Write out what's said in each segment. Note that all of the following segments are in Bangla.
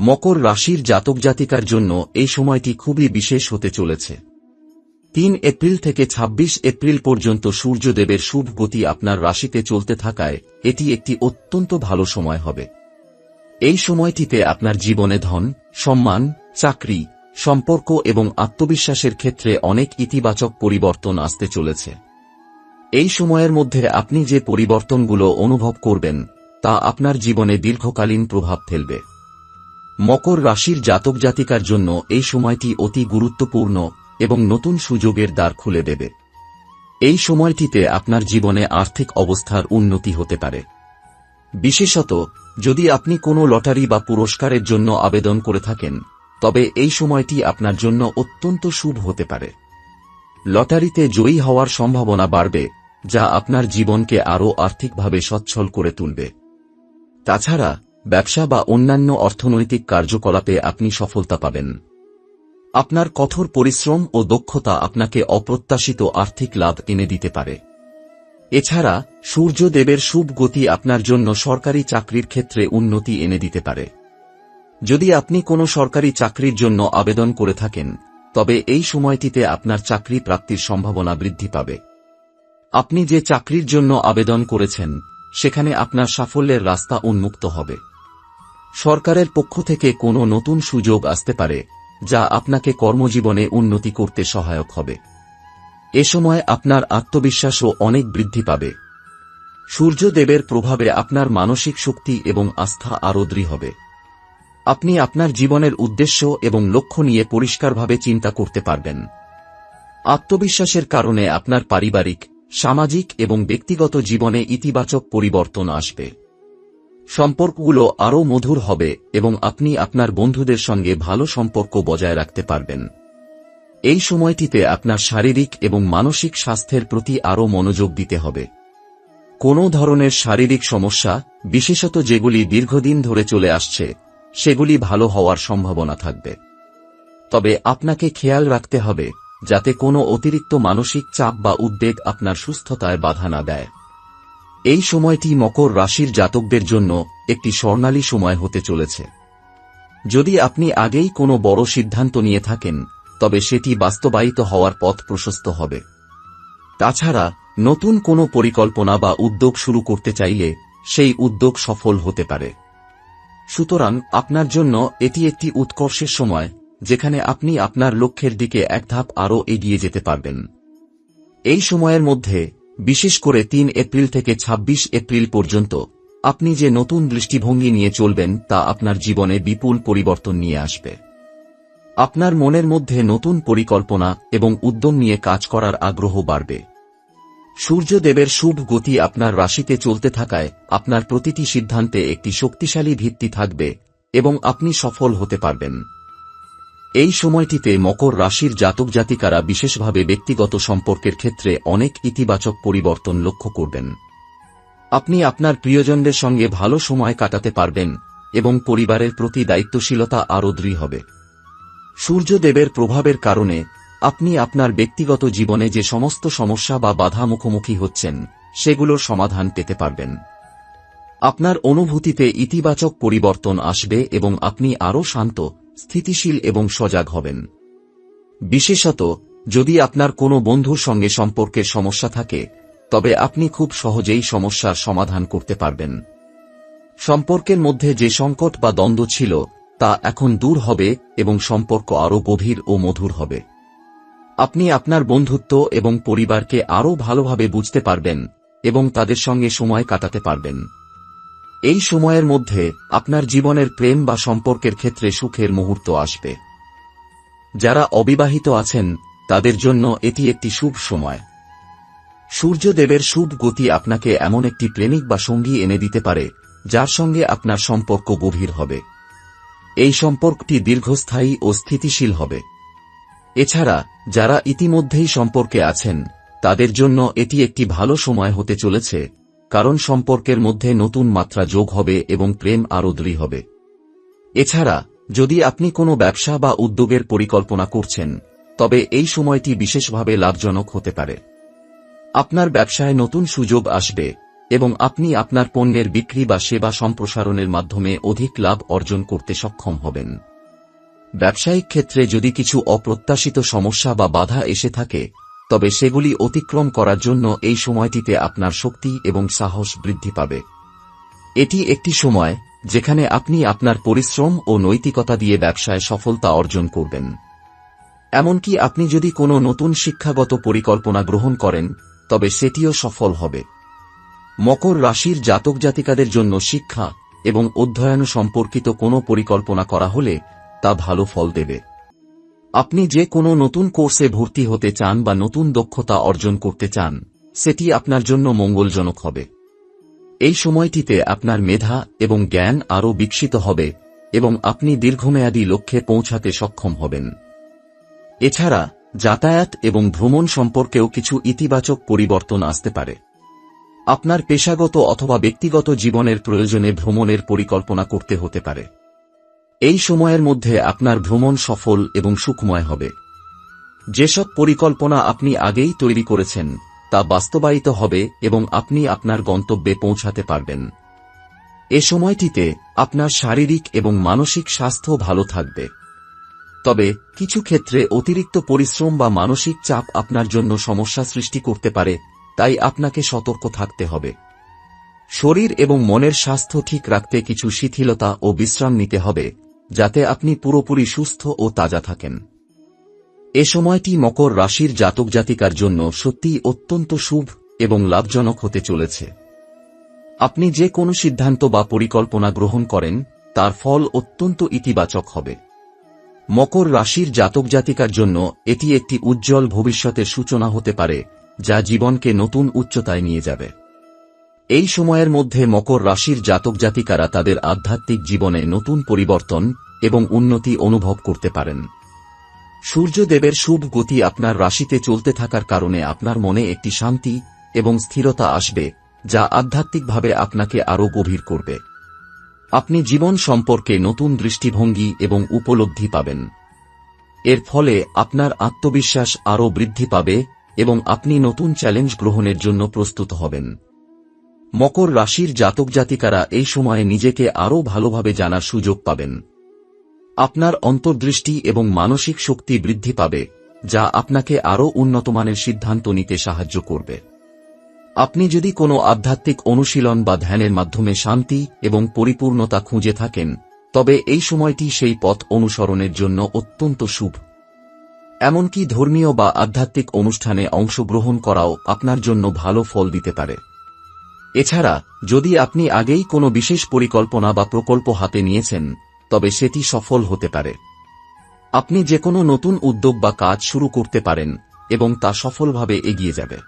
মকর রাশির জাতক জাতিকার জন্য এই সময়টি খুবই বিশেষ হতে চলেছে। তিন এপ্রিল থেকে ২৬ এপ্রিল পর্যন্ত সূর্যদেবের শুভ গতি আপনার রাশিতে চলতে থাকায় এটি একটি অত্যন্ত ভালো সময় হবে। এই সময়টিতে আপনার জীবনে ধন, সম্মান, চাকরি, সম্পর্ক এবং আত্মবিশ্বাসের ক্ষেত্রে অনেক ইতিবাচক পরিবর্তন আসতে চলেছে। এই সময়ের মধ্যে আপনি যে পরিবর্তনগুলো অনুভব করবেন, তা আপনার জীবনে দীর্ঘকালীন প্রভাব ফেলবে। মকর রাশির জাতক জাতিকার জন্য এই সময়টি অতি গুরুত্বপূর্ণ এবং নতুন সুযোগের দ্বার খুলে দেবে। এই সময়টিতে আপনার জীবনে আর্থিক অবস্থার উন্নতি হতে পারে। বিশেষত, যদি আপনি কোনো লটারি বা পুরস্কারের জন্য আবেদন করে থাকেন, তবে এই সময়টি আপনার জন্য অত্যন্ত শুভ হতে পারে। লটারিতে জয়ী হওয়ার সম্ভাবনা বাড়বে, যা আপনার জীবনকে আরও আর্থিকভাবে সচ্ছল করে তুলবে। তাছাড়া ব্যবসা বা অন্যান্য অর্থনৈতিক কার্যকলাপে আপনি সফলতা পাবেন। আপনার কঠোর পরিশ্রম ও দক্ষতা আপনাকে অপ্রত্যাশিত আর্থিক লাভ এনে দিতে পারে। এছাড়া, সূর্যদেবের শুভ গতি আপনার জন্য সরকারি চাকরির ক্ষেত্রে উন্নতি এনে দিতে পারে। যদি আপনি কোনো সরকারি চাকরির জন্য আবেদন করে থাকেন, তবে এই সময়টিতে আপনার চাকরি প্রাপ্তির সম্ভাবনা বৃদ্ধি পাবে। আপনি যে চাকরির জন্য আবেদন করেছেন, সেখানে আপনার সাফল্যের রাস্তা উন্মুক্ত হবে। সরকারের পক্ষ থেকে কোনো নতুন সুযোগ আসতে পারে, যা আপনাকে কর্মজীবনে উন্নতি করতে সহায়ক হবে। এ সময় আপনার আত্মবিশ্বাসও অনেক বৃদ্ধি পাবে। সূর্যদেবের প্রভাবে আপনার মানসিক শক্তি এবং আস্থা আরও দৃঢ় হবে। আপনি আপনার জীবনের উদ্দেশ্য এবং লক্ষ্য নিয়ে পরিষ্কারভাবে চিন্তা করতে পারবেন। আত্মবিশ্বাসের কারণে আপনার পারিবারিক, সামাজিক এবং ব্যক্তিগত জীবনে ইতিবাচক পরিবর্তন আসবে। সম্পর্কগুলো আরও মধুর হবে এবং আপনি আপনার বন্ধুদের সঙ্গে ভালো সম্পর্ক বজায় রাখতে পারবেন। এই সময়টিতে আপনার শারীরিক এবং মানসিক স্বাস্থ্যের প্রতি আরও মনোযোগ দিতে হবে। কোনো ধরনের শারীরিক সমস্যা, বিশেষত যেগুলি দীর্ঘদিন ধরে চলে আসছে, সেগুলি ভালো হওয়ার সম্ভাবনা থাকবে। তবে আপনাকে খেয়াল রাখতে হবে, যাতে কোনো অতিরিক্ত মানসিক চাপ বা উদ্বেগ আপনার সুস্থতায় বাধা না দেয়। এই সময়টি মকর রাশির জাতকদের জন্য একটি স্বর্ণালী সময় হতে চলেছে। যদি আপনি আগেই কোনো বড় সিদ্ধান্ত নিয়ে থাকেন, তবে সেটি বাস্তবায়িত হওয়ার পথ প্রশস্ত হবে। তাছাড়া, নতুন কোনো পরিকল্পনা বা উদ্যোগ শুরু করতে চাইলে সেই উদ্যোগ সফল হতে পারে। সুতরাং, আপনার জন্য এটি একটি উৎকর্ষের সময়, যেখানে আপনি আপনার লক্ষ্যের দিকে এক ধাপ আরও এগিয়ে যেতে পারবেন। এই সময়ের মধ্যে বিশেষ করে তিন এপ্রিল থেকে ২৬ এপ্রিল পর্যন্ত, আপনি যে নতুন দৃষ্টিভঙ্গি নিয়ে চলবেন তা আপনার জীবনে বিপুল পরিবর্তন নিয়ে আসবে। আপনার মনের মধ্যে নতুন পরিকল্পনা এবং উদ্যম নিয়ে কাজ করার আগ্রহ বাড়বে। সূর্যদেবের শুভ গতি আপনার রাশিতে চলতে থাকায় আপনার প্রতিটি সিদ্ধান্তে একটি শক্তিশালী ভিত্তি থাকবে এবং আপনি সফল হতে পারবেন। এই সময়টিতে মকর রাশির জাতক জাতিকারা বিশেষভাবে ব্যক্তিগত সম্পর্কের ক্ষেত্রে অনেক ইতিবাচক পরিবর্তন লক্ষ্য করবেন। আপনি আপনার প্রিয়জনদের সঙ্গে ভালো সময় কাটাতে পারবেন এবং পরিবারের প্রতি দায়িত্বশীলতা আরও দৃঢ় হবে। সূর্যদেবের প্রভাবের কারণে আপনি আপনার ব্যক্তিগত জীবনে যে সমস্ত সমস্যা বা বাধা মুখোমুখি হচ্ছেন, সেগুলোর সমাধান পেতে পারবেন। আপনার অনুভূতিতে ইতিবাচক পরিবর্তন আসবে এবং আপনি আরও শান্ত স্থিতিশীল এবং সজাগ হবেন। বিশেষত, যদি আপনার কোনো বন্ধুর সঙ্গে সম্পর্কের সমস্যা থাকে, তবে আপনি খুব সহজেই সমস্যার সমাধান করতে পারবেন। সম্পর্কের মধ্যে যে সংকট বা দ্বন্দ্ব ছিল, তা এখন দূর হবে এবং সম্পর্ক আরও গভীর ও মধুর হবে। আপনি আপনার বন্ধুত্ব এবং পরিবারকে আরও ভালোভাবে বুঝতে পারবেন এবং তাদের সঙ্গে সময় কাটাতে পারবেন। এই সময়ের মধ্যে আপনার জীবনের প্রেম বা সম্পর্কের ক্ষেত্রে সুখের মুহূর্ত আসবে। যারা অবিবাহিত আছেন, তাদের জন্য এটি একটি শুভ সময়। সূর্যদেবের শুভ গতি আপনাকে এমন একটি প্রেমিক বা সঙ্গী এনে দিতে পারে, যার সঙ্গে আপনার সম্পর্ক গভীর হবে। এই সম্পর্কটি দীর্ঘস্থায়ী ও স্থিতিশীল হবে। এছাড়া, যারা ইতিমধ্যেই সম্পর্কে আছেন, তাদের জন্য এটি একটি ভালো সময় হতে চলেছে কারণ সম্পর্কের মধ্যে নতুন মাত্রা যোগ হবে এবং প্রেম আরও দৃঢ় হবে। এছাড়া, যদি আপনি কোনো ব্যবসা বা উদ্যোগের পরিকল্পনা করছেন, তবে এই সময়টি বিশেষভাবে লাভজনক হতে পারে। আপনার ব্যবসায় নতুন সুযোগ আসবে এবং আপনি আপনার পণ্যের বিক্রি বা সেবা সম্প্রসারণের মাধ্যমে অধিক লাভ অর্জন করতে সক্ষম হবেন। ব্যবসায়িক ক্ষেত্রে যদি কিছু অপ্রত্যাশিত সমস্যা বা বাধা এসে থাকে তবে সেগুলি অতিক্রম করার জন্য এই সময়টিতে আপনার শক্তি এবং সাহস বৃদ্ধি পাবে। এটি একটি সময় যেখানে আপনি আপনার পরিশ্রম ও নৈতিকতা দিয়ে ব্যবসায় সফলতা অর্জন করবেন। এমনকি আপনি যদি কোনো নতুন শিক্ষাগত পরিকল্পনা গ্রহণ করেন, তবে সেটিও সফল হবে। মকর রাশির জাতক জাতিকাদের জন্য শিক্ষা এবং অধ্যয়ন সম্পর্কিত কোনো পরিকল্পনা করা হলে তা ভালো ফল দেবে। আপনি যে কোনো নতুন কোর্সে ভর্তি হতে চান বা নতুন দক্ষতা অর্জন করতে চান, সেটি আপনার জন্য মঙ্গলজনক হবে। এই সময়টিতে আপনার মেধা এবং জ্ঞান আরও বিকশিত হবে এবং আপনি দীর্ঘমেয়াদী লক্ষ্যে পৌঁছাতে সক্ষম হবেন। এছাড়া, যাতায়াত এবং ভ্রমণ সম্পর্কেও কিছু ইতিবাচক পরিবর্তন আসতে পারে। আপনার পেশাগত অথবা ব্যক্তিগত জীবনের প্রয়োজনে ভ্রমণের পরিকল্পনা করতে হতে পারে। এই সময়ের মধ্যে আপনার ভ্রমণ সফল এবং সুখময় হবে। যেসব পরিকল্পনা আপনি আগেই তৈরি করেছেন, তা বাস্তবায়িত হবে এবং আপনি আপনার গন্তব্যে পৌঁছাতে পারবেন। এ সময়টিতে আপনার শারীরিক এবং মানসিক স্বাস্থ্য ভালো থাকবে। তবে কিছু ক্ষেত্রে অতিরিক্ত পরিশ্রম বা মানসিক চাপ আপনার জন্য সমস্যা সৃষ্টি করতে পারে, তাই আপনাকে সতর্ক থাকতে হবে। শরীর এবং মনের স্বাস্থ্য ঠিক রাখতে কিছু শিথিলতা ও বিশ্রাম নিতে হবে। যাতে আপনি পুরোপুরি সুস্থ ও তাজা থাকেন। এ সময়টি মকর রাশির জাতক জাতিকার জন্য সত্যিই অত্যন্ত শুভ এবং লাভজনক হতে চলেছে। আপনি যে কোনো সিদ্ধান্ত বা পরিকল্পনা গ্রহণ করেন, তার ফল অত্যন্ত ইতিবাচক হবে। মকর রাশির জাতক জাতিকার জন্য এটি একটি উজ্জ্বল ভবিষ্যতের সূচনা হতে পারে, যা জীবনকে নতুন উচ্চতায় নিয়ে যাবে। এই সময়ের মধ্যে মকর রাশির জাতক জাতিকারা তাদের আধ্যাত্মিক জীবনে নতুন পরিবর্তন এবং উন্নতি অনুভব করতে পারেন। সূর্যদেবের শুভ গতি আপনার রাশিতে চলতে থাকার কারণে আপনার মনে একটি শান্তি এবং স্থিরতা আসবে, যা আধ্যাত্মিকভাবে আপনাকে আরও গভীর করবে। আপনি জীবন সম্পর্কে নতুন দৃষ্টিভঙ্গি এবং উপলব্ধি পাবেন। এর ফলে আপনার আত্মবিশ্বাস আরও বৃদ্ধি পাবে এবং আপনি নতুন চ্যালেঞ্জ গ্রহণের জন্য প্রস্তুত হবেন। মকর রাশির জাতক জাতিকারা এই সময়ে নিজেকে আরও ভালোভাবে জানার সুযোগ পাবেন। আপনার অন্তর্দৃষ্টি এবং মানসিক শক্তি বৃদ্ধি পাবে, যা আপনাকে আরও উন্নতমানের সিদ্ধান্ত নিতে সাহায্য করবে। আপনি যদি কোনো আধ্যাত্মিক অনুশীলন বা ধ্যানের মাধ্যমে শান্তি এবং পরিপূর্ণতা খুঁজে থাকেন, তবে এই সময়টি সেই পথ অনুসরণের জন্য অত্যন্ত শুভ। এমনকি ধর্মীয় বা আধ্যাত্মিক অনুষ্ঠানে অংশগ্রহণ করাও আপনার জন্য ভালো ফল দিতে পারে। এছাড়া, যদি আপনি আগেই কোনো বিশেষ পরিকল্পনা বা প্রকল্প হাতে নিয়েছেন, তবে সেটি সফল হতে পারে। আপনি যে কোনো নতুন উদ্যোগ বা কাজ শুরু করতে পারেন এবং তা সফলভাবে এগিয়ে যাবে।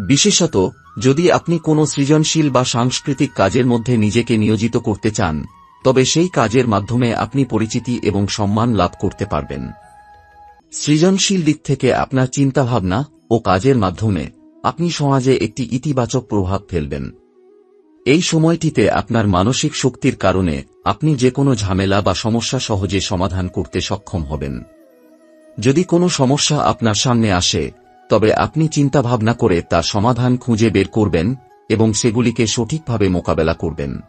বিশেষত, যদি আপনি কোনো সৃজনশীল বা সাংস্কৃতিক কাজের মধ্যে নিজেকে নিয়োজিত করতে চান, তবে সেই কাজের মাধ্যমে আপনি পরিচিতি এবং সম্মান লাভ করতে পারবেন। সৃজনশীল দিক থেকে আপনার চিন্তাভাবনা ও কাজের মাধ্যমে আপনি সমাজে একটি ইতিবাচক প্রভাব ফেলবেন। এই সময়টিতে আপনার মানসিক শক্তির কারণে আপনি যে কোনো ঝামেলা বা সমস্যা সহজে সমাধান করতে সক্ষম হবেন। যদি কোনো সমস্যা আপনার সামনে আসে, তবে আপনি চিন্তাভাবনা করে তার সমাধান খুঁজে বের করবেন এবং সেগুলিকে সঠিকভাবে মোকাবেলা করবেন।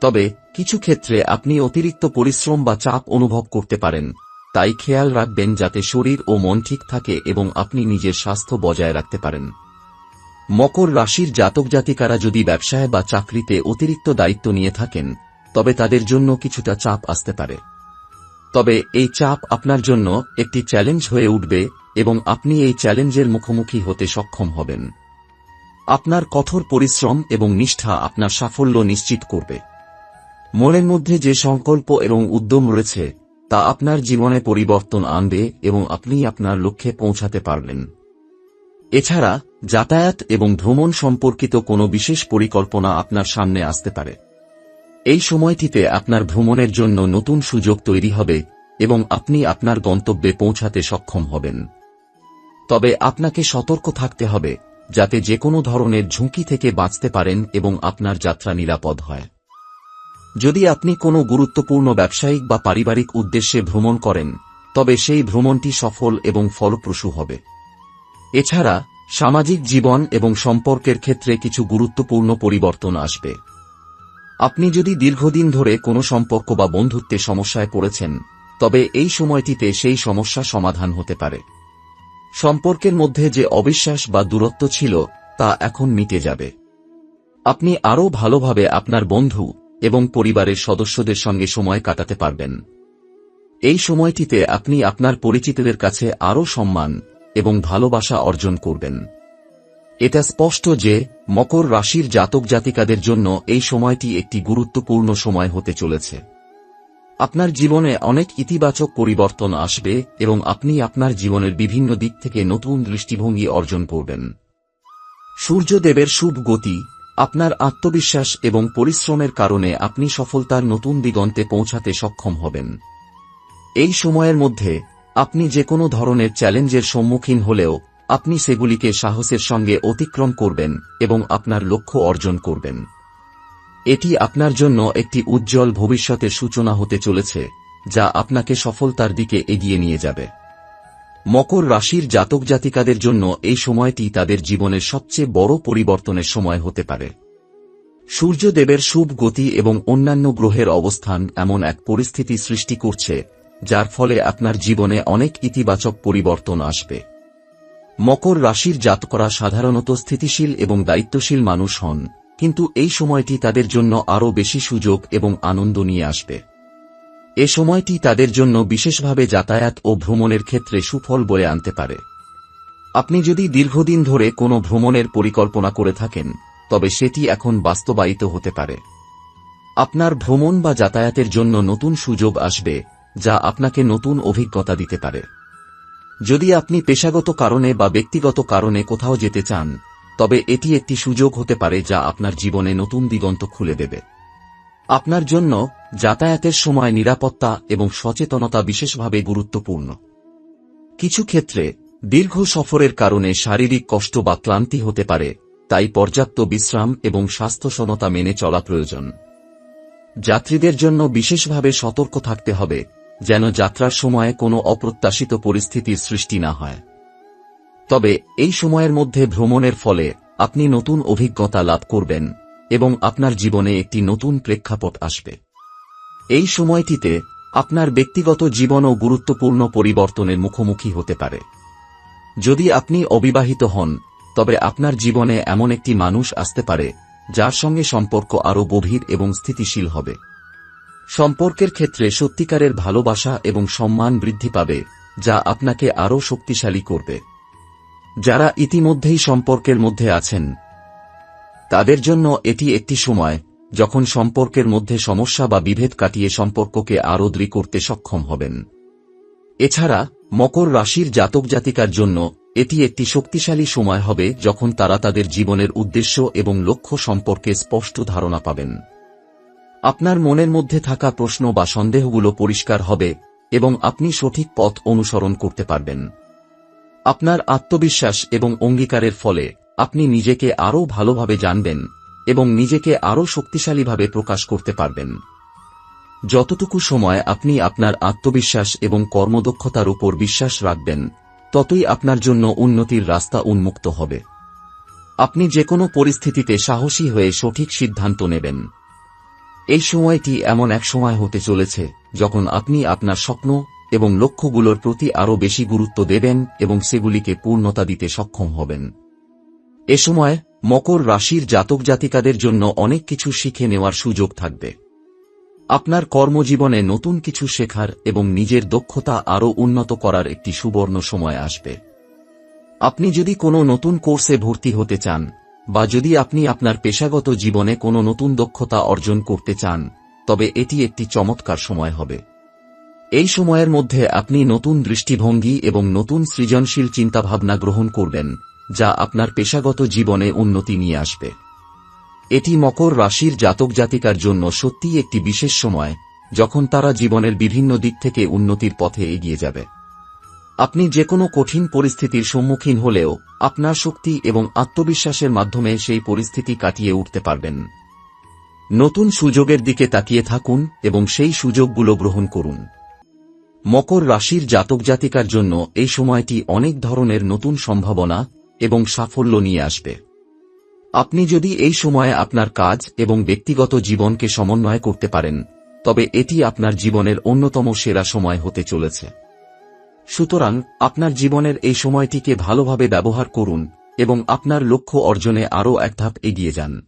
তবে কিছু ক্ষেত্রে আপনি অতিরিক্ত পরিশ্রম বা চাপ অনুভব করতে পারেন। তাই খেয়াল রাখবেন যাতে শরীর ও মন ঠিক থাকে এবং আপনি নিজের স্বাস্থ্য বজায় রাখতে পারেন। মকর রাশির জাতক জাতিকারা যদি ব্যবসায় বা চাকরিতে অতিরিক্ত দায়িত্ব নিয়ে থাকেন, তবে তাদের জন্য কিছুটা চাপ আসতে পারে। তবে এই চাপ আপনার জন্য একটি চ্যালেঞ্জ হয়ে উঠবে এবং আপনি এই চ্যালেঞ্জের মুখোমুখি হতে সক্ষম হবেন। আপনার কঠোর পরিশ্রম এবং নিষ্ঠা আপনার সাফল্য নিশ্চিত করবে। মনের মধ্যে যে সংকল্প এবং উদ্যম রয়েছে তা আপনার জীবনে পরিবর্তন আনবে এবং আপনি আপনার লক্ষ্যে পৌঁছাতে পারবেন। এছাড়া, যাতায়াত এবং ভ্রমণ সম্পর্কিত কোনো বিশেষ পরিকল্পনা আপনার সামনে আসতে পারে। এই সময়টিতে আপনার ভ্রমণের জন্য নতুন সুযোগ তৈরি হবে এবং আপনি আপনার গন্তব্যে পৌঁছাতে সক্ষম হবেন। তবে আপনাকে সতর্ক থাকতে হবে যাতে যে কোনো ধরনের ঝুঁকি থেকে বাঁচতে পারেন এবং আপনার যাত্রা নিরাপদ হয়। যদি আপনি কোনো গুরুত্বপূর্ণ ব্যবসায়িক বা পারিবারিক উদ্দেশ্যে ভ্রমণ করেন, তবে সেই ভ্রমণটি সফল এবং ফলপ্রসূ হবে। এছাড়া, সামাজিক জীবন এবং সম্পর্কের ক্ষেত্রে কিছু গুরুত্বপূর্ণ পরিবর্তন আসবে। আপনি যদি দীর্ঘদিন ধরে কোনো সম্পর্ক বা বন্ধুত্বে সমস্যায় পড়েছেন, তবে এই সময়টিতে সেই সমস্যা সমাধান হতে পারে। সম্পর্কের মধ্যে যে অবিশ্বাস বা দূরত্ব ছিল, তা এখন মিটে যাবে। আপনি আরও ভালোভাবে আপনার বন্ধু এবং পরিবারের সদস্যদের সঙ্গে সময় কাটাতে পারবেন। এই সময়টিতে আপনি আপনার পরিচিতদের কাছে আরও সম্মান এবং ভালোবাসা অর্জন করবেন। এটা স্পষ্ট যে মকর রাশির জাতক জাতিকাদের জন্য এই সময়টি একটি গুরুত্বপূর্ণ সময় হতে চলেছে। আপনার জীবনে অনেক ইতিবাচক পরিবর্তন আসবে এবং আপনি আপনার জীবনের বিভিন্ন দিক থেকে নতুন দৃষ্টিভঙ্গি অর্জন করবেন। সূর্যদেবের শুভ গতি আপনার আত্মবিশ্বাস এবং পরিশ্রমের কারণে আপনি সফলতার নতুন দিগন্তে পৌঁছাতে সক্ষম হবেন। এই সময়ের মধ্যে, আপনি যে কোনো ধরনের চ্যালেঞ্জের সম্মুখীন হলেও, আপনি সেগুলিকে সাহসের সঙ্গে অতিক্রম করবেন এবং আপনার লক্ষ্য অর্জন করবেন। এটি আপনার জন্য একটি উজ্জ্বল ভবিষ্যতের সূচনা হতে চলেছে, যা আপনাকে সফলতার দিকে এগিয়ে নিয়ে যাবে। মকর রাশির জাতক জাতিকাদের জন্য এই সময়টি তাদের জীবনের সবচেয়ে বড় পরিবর্তনের সময় হতে পারে। সূর্যদেবের শুভ গতি এবং অন্যান্য গ্রহের অবস্থান এমন এক পরিস্থিতি সৃষ্টি করছে, যার ফলে আপনার জীবনে অনেক ইতিবাচক পরিবর্তন আসবে। মকর রাশির জাতকরা সাধারণত স্থিতিশীল এবং দায়িত্বশীল মানুষ হন, কিন্তু এই সময়টি তাদের জন্য আরও বেশি সুযোগ এবং আনন্দ নিয়ে আসবে। এ সময়টি তাদের জন্য বিশেষভাবে যাতায়াত ও ভ্রমণের ক্ষেত্রে সুফল বয়ে আনতে পারে। আপনি যদি দীর্ঘদিন ধরে কোনো ভ্রমণের পরিকল্পনা করে থাকেন, তবে সেটি এখন বাস্তবায়িত হতে পারে। আপনার ভ্রমণ বা যাতায়াতের জন্য নতুন সুযোগ আসবে, যা আপনাকে নতুন অভিজ্ঞতা দিতে পারে। যদি আপনি পেশাগত কারণে বা ব্যক্তিগত কারণে কোথাও যেতে চান, তবে এটি একটি সুযোগ হতে পারে যা আপনার জীবনে নতুন দিগন্ত খুলে দেবে। আপনার জন্য যাতায়াতের সময় নিরাপত্তা এবং সচেতনতা বিশেষভাবে গুরুত্বপূর্ণ। কিছু ক্ষেত্রে দীর্ঘ সফরের কারণে শারীরিক কষ্ট বা ক্লান্তি হতে পারে, তাই পর্যাপ্ত বিশ্রাম এবং স্বাস্থ্যসনতা মেনে চলা প্রয়োজন। যাত্রীদের জন্য বিশেষভাবে সতর্ক থাকতে হবে, যেন যাত্রার সময়ে কোনো অপ্রত্যাশিত পরিস্থিতির সৃষ্টি না হয়। তবে এই সময়ের মধ্যে ভ্রমণের ফলে আপনি নতুন অভিজ্ঞতা লাভ করবেন। এবং আপনার জীবনে একটি নতুন প্রেক্ষাপট আসবে। এই সময়টিতে আপনার ব্যক্তিগত জীবনও গুরুত্বপূর্ণ পরিবর্তনের মুখোমুখি হতে পারে। যদি আপনি অবিবাহিত হন, তবে আপনার জীবনে এমন একটি মানুষ আসতে পারে, যার সঙ্গে সম্পর্ক আরও গভীর এবং স্থিতিশীল হবে। সম্পর্কের ক্ষেত্রে সত্যিকারের ভালোবাসা এবং সম্মান বৃদ্ধি পাবে, যা আপনাকে আরও শক্তিশালী করবে। যারা ইতিমধ্যেই সম্পর্কের মধ্যে আছেন তাদের জন্য এটি একটি সময় যখন সম্পর্কের মধ্যে সমস্যা বা বিভেদ কাটিয়ে সম্পর্ককে আরও দৃঢ় করতে সক্ষম হবেন। এছাড়া, মকর রাশির জাতক জাতিকার জন্য এটি একটি শক্তিশালী সময় হবে যখন তারা তাদের জীবনের উদ্দেশ্য এবং লক্ষ্য সম্পর্কে স্পষ্ট ধারণা পাবেন। আপনার মনের মধ্যে থাকা প্রশ্ন বা সন্দেহগুলো পরিষ্কার হবে এবং আপনি সঠিক পথ অনুসরণ করতে পারবেন। আপনার আত্মবিশ্বাস এবং অঙ্গীকারের ফলে আপনি নিজেকে আরও ভালোভাবে জানবেন এবং নিজেকে আরও শক্তিশালীভাবে প্রকাশ করতে পারবেন। যতটুকু সময় আপনি আপনার আত্মবিশ্বাস এবং কর্মদক্ষতার উপর বিশ্বাস রাখবেন, ততই আপনার জন্য উন্নতির রাস্তা উন্মুক্ত হবে। আপনি যে কোনো পরিস্থিতিতে সাহসী হয়ে সঠিক সিদ্ধান্ত নেবেন। এই সময়টি এমন এক সময় হতে চলেছে যখন আপনি আপনার স্বপ্ন এবং লক্ষ্যগুলোর প্রতি আরও বেশি গুরুত্ব দেবেন এবং সেগুলিকে পূর্ণতা দিতে সক্ষম হবেন। এ সময় মকর রাশির জাতক জাতিকাদের জন্য অনেক কিছু শিখে নেওয়ার সুযোগ থাকবে। আপনার কর্মজীবনে নতুন কিছু শেখার এবং নিজের দক্ষতা আরও উন্নত করার একটি সুবর্ণ সময় আসবে। আপনি যদি কোনো নতুন কোর্সে ভর্তি হতে চান, বা যদি আপনি আপনার পেশাগত জীবনে কোনো নতুন দক্ষতা অর্জন করতে চান, তবে এটি একটি চমৎকার সময় হবে। এই সময়ের মধ্যে আপনি নতুন দৃষ্টিভঙ্গি এবং নতুন সৃজনশীল চিন্তাভাবনা গ্রহণ করবেন। যা আপনার পেশাগত জীবনে উন্নতি নিয়ে আসবে। এটি মকর রাশির জাতক জাতিকার জন্য সত্যিই একটি বিশেষ সময়, যখন তারা জীবনের বিভিন্ন দিক থেকে উন্নতির পথে এগিয়ে যাবে। আপনি যে কোনো কঠিন পরিস্থিতির সম্মুখীন হলেও আপনার শক্তি এবং আত্মবিশ্বাসের মাধ্যমে সেই পরিস্থিতি কাটিয়ে উঠতে পারবেন। নতুন সুযোগের দিকে তাকিয়ে থাকুন এবং সেই সুযোগগুলো গ্রহণ করুন। মকর রাশির জাতক জাতিকার জন্য এই সময়টি অনেক ধরনের নতুন সম্ভাবনা এবং সাফল্য নিয়ে আসবে। আপনি যদি এই সময়ে আপনার কাজ এবং ব্যক্তিগত জীবনকে সমন্বয় করতে পারেন, তবে এটি আপনার জীবনের অন্যতম সেরা সময় হতে চলেছে। সুতরাং, আপনার জীবনের এই সময়টিকে ভালোভাবে ব্যবহার করুন এবং আপনার লক্ষ্য অর্জনে আরও এক ধাপ এগিয়ে যান।